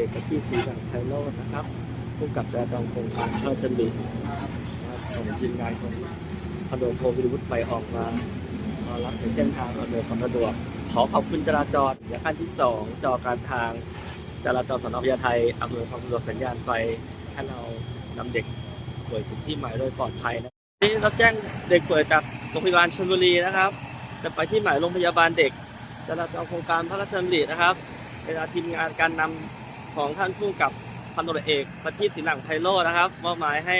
อกกับพี่ชีสังไพโรจน์นะครับผู้กับจราจรโครงการพระราชดำรินะครับส่งทีมงานของพลโดโทวิรุธไปออกมามารับในเส้นทางอำนวยความสะดวก ขอขอบคุณจราจรย่าขั้นที่สองจอการทางจราจรสนพญาไทยอำนวยความสะดวกสัญญาณไฟให้เรานำเด็กป่วยถึงที่หมายโดยปลอดภัยนะนี่เราแจ้งเด็กป่วยจากโรงพยาบาลชลบุรีนะครับ จะไปที่หมายโรงพยาบาลเด็กจราจรโครงการพระราชดำรินะครับเวลาทีมงานการนำ ของท่านผู้กับพันตำรวจเอกประทีปสินหลังไพโรจน์นะครับมอบหมายให้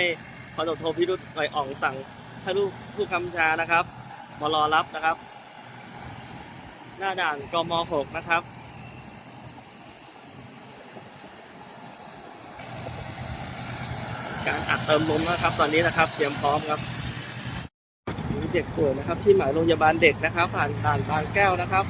พันตำรวจโทพิรุธไกรอ่องสั่งท่านผู้ผู้กำชานะครับมารอรับนะครับ หน้าด่านกม 6 นะครับการอัดเติมลมนะครับ ตอนนี้นะครับเตรียมพร้อมครับมีเด็กป่วยนะครับ ที่หมายโรงพยาบาลเด็กนะครับ ผ่านด่านบางแก้วนะครับ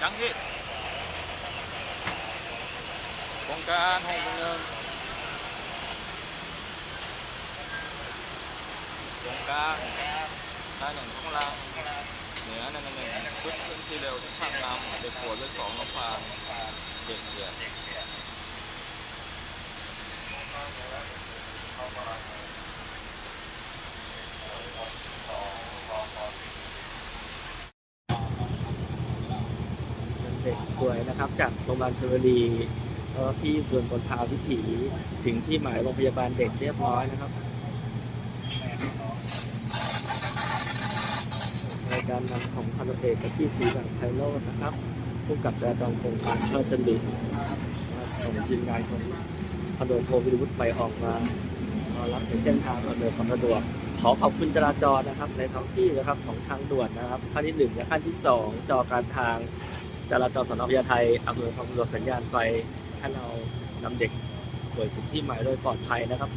จังพี่โครงการหกหนึ่งโครงการท่ายหนึ่งข้างล่างเหนือนั่นหนึ่งขึ้นขึ้นที่เร็วที่ช่างนำเด็กปวดเลยสองลำพานเด็กเหยียด เด็กป่วยนะครับ จากโรงพยาบาลชลบุรีแล้วก็ที่เบือนบนพาวิถีถึงที่หมายโรงพยาบาลเด็กเรียบร้อยนะครับในการนำของพันเอกกับพี่ชีสังไพโรจน์นะครับผู้กับจราจรโครงการพระราชดำรินะครับส่งทีมงานของพันตำรวจโทวิรุธไปออกมามารับในเส้นทางอำนวยความสะดวกขอขอบคุณจราจรนะครับ ในท้องที่นะครับของทางด่วนนะครับขั้นที่หนึ่งและขั้นที่สองจอการทาง จราจรสนพญาไทอำนวยความสะดวกสัญญาณไฟให้เรานำเด็กป่วยถึงที่หมายโดยปลอดภัยนะครับ